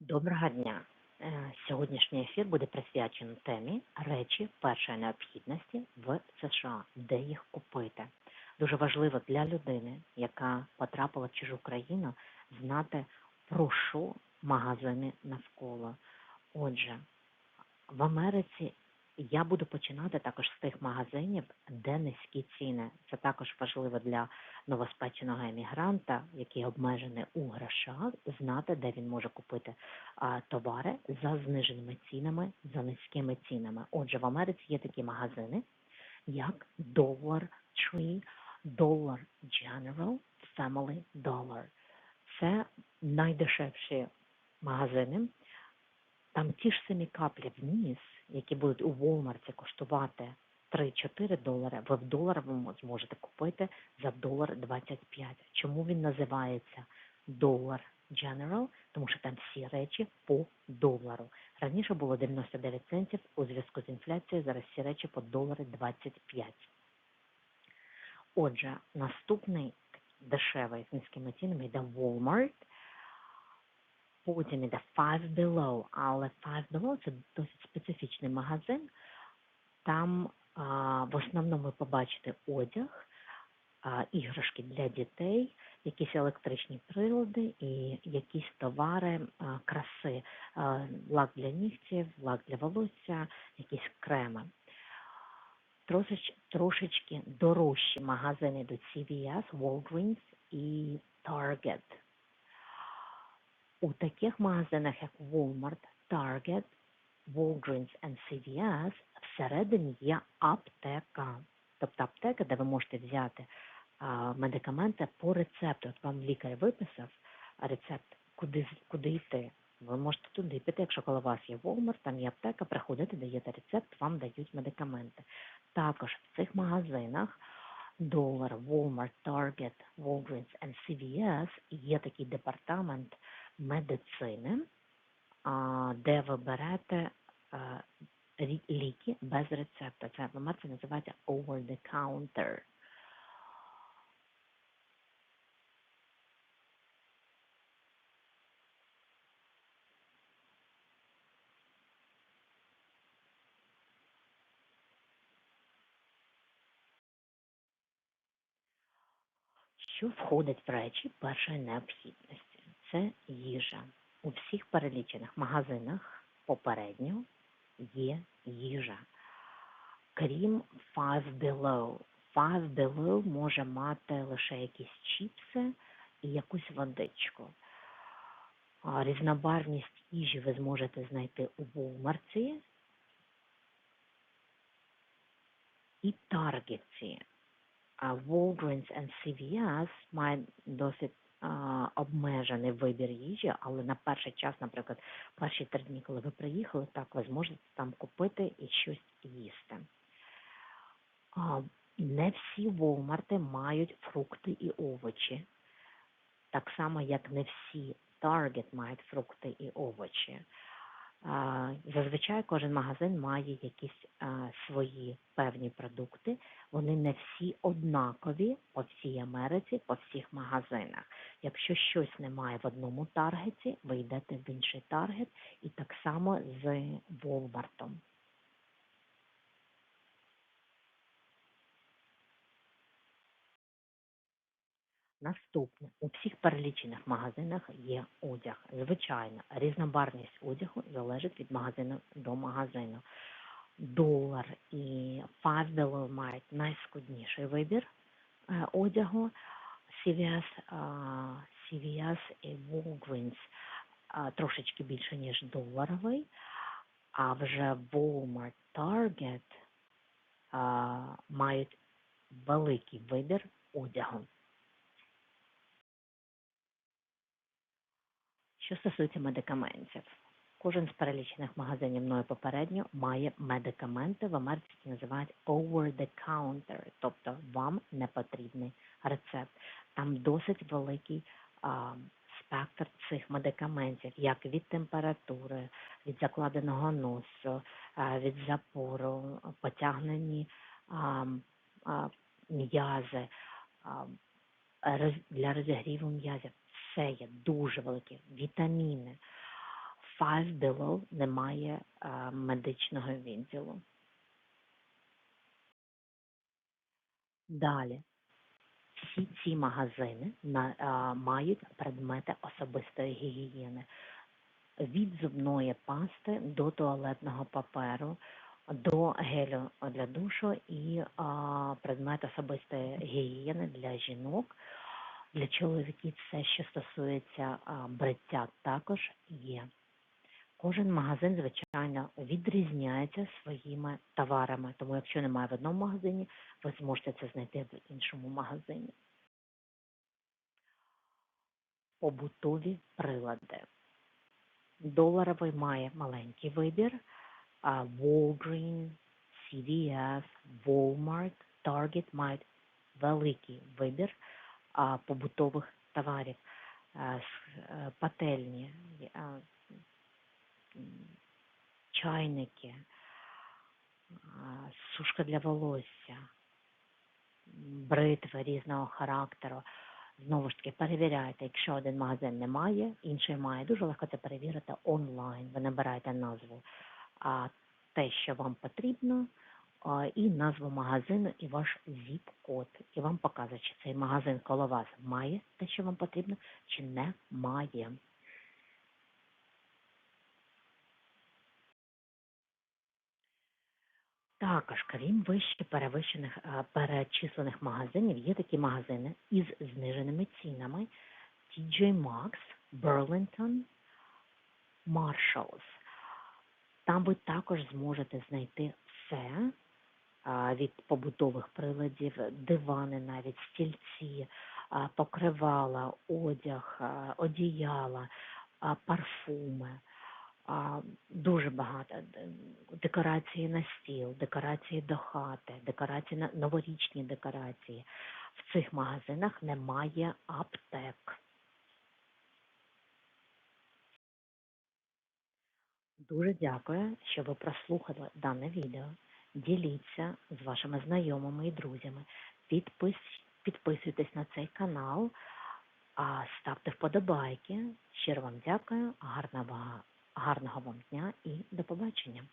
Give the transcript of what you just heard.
Доброго дня! Е, Сьогоднішній ефір буде присвячений темі речі першої необхідності в США, де їх купити. Дуже важливо для людини, яка потрапила в чужу країну, знати про що магазини навколо. Отже, в Америці я буду починати також з тих магазинів, де низькі ціни. Це також важливо для новоспеченого емігранта, який обмежений у грошах, знати, де він може купити а, товари за зниженими цінами, за низькими цінами. Отже, в Америці є такі магазини, як Dollar Tree, Dollar General, Family Dollar. Це найдешевші магазини. Там ті ж самі каплі вниз, які будуть у Walmart коштувати 3-4 долари, ви в доларовому зможете купити за долар 25. Чому він називається долар General? Тому що там всі речі по долару. Раніше було 99 центів у зв'язку з інфляцією, зараз всі речі по долари 25. Отже, наступний дешевий з низькими цінами йде Walmart. Потім іде Five Below, але Five Below це досить специфічний магазин. Там а, в основному ви побачите одяг, а, іграшки для дітей, якісь електричні прилади і якісь товари а, краси, а, лак для нігтів, лак для волосся, якісь креми. Трошеч, трошечки дорожчі магазини до CVS, Walgreens і Target. У таких магазинах, як Walmart, Target, Walgreens and CVS, всередині є аптека. Тобто аптека, де ви можете взяти а, медикаменти по рецепту. От вам лікар виписав рецепт, куди, куди йти. Ви можете туди піти, якщо коло вас є Walmart, там є аптека, приходите, даєте рецепт, вам дають медикаменти. Також в цих магазинах Dollar, Walmart, Target, Walgreens and CVS є такий департамент медицини, де ви берете рі- ліки без рецепта. Це в називається over the counter. Що входить в речі першої необхідності? Це їжа. У всіх перелічених магазинах попередньо є їжа. Крім Five Below. Five Below може мати лише якісь чіпси і якусь водичку. А Різнобарвність їжі ви зможете знайти у Walmart і Таргеті. А Walgreens and CVS мають досить обмежений вибір їжі, але на перший час, наприклад, перші три дні, коли ви приїхали, так ви зможете там купити і щось їсти. Не всі Walmart мають фрукти і овочі, так само, як не всі Target мають фрукти і овочі. Зазвичай кожен магазин має якісь свої певні продукти. Вони не всі однакові по всій Америці, по всіх магазинах. Якщо щось немає в одному таргеті, ви йдете в інший таргет, і так само з Волмартом. Наступне у всіх перелічених магазинах є одяг. Звичайно, різнобарвність одягу залежить від магазину до магазину. Долар і Five мають найскудніший вибір е, одягу. CVS, CVS і Walgreens трошечки більше, ніж доларовий, а вже Walmart, Target мають великий вибір одягу. Що стосується медикаментів, кожен з перелічених магазинів мною попередньо має медикаменти. В Америці називають over the counter, тобто вам не потрібний рецепт. Там досить великий а, спектр цих медикаментів, як від температури, від закладеного носу, а, від запору, потягнені а, а, м'язи. а, роз- для розігріву м'язів. Все є дуже великі вітаміни. Five Below немає е, медичного відділу. Далі. Всі ці магазини на, а, мають предмети особистої гігієни. Від зубної пасти до туалетного паперу, до гелю для душу і а, предмет особистої гігієни для жінок. Для чоловіків все, що стосується бриття, також є. Кожен магазин, звичайно, відрізняється своїми товарами, тому якщо немає в одному магазині, ви зможете це знайти в іншому магазині. Побутові прилади. Доларовий має маленький вибір, а Walgreen, CVS, Walmart, Target мають великий вибір побутових товарів, е, пательні, чайники, сушка для волосся, бритви різного характеру. Знову ж таки, перевіряйте, якщо один магазин не має, інший має. Дуже легко це перевірити онлайн. Ви набираєте назву а, те, що вам потрібно, і назву магазину, і ваш зіп-код. І вам показує, чи цей магазин коло вас має те, що вам потрібно, чи не має. Також, крім вище перевищених перечислених магазинів, є такі магазини із зниженими цінами TJ Maxx, Burlington, Marshalls. Там ви також зможете знайти все від побутових приладів, дивани, навіть стільці, покривала, одяг, одіяла, парфуми. Дуже багато декорації на стіл, декорації до хати, декорації на новорічні декорації. В цих магазинах немає аптек. Дуже дякую, що ви прослухали дане відео. Діліться з вашими знайомими і друзями. Підпис, підписуйтесь на цей канал, а ставте вподобайки. Щиро вам дякую, гарного, гарного вам дня і до побачення.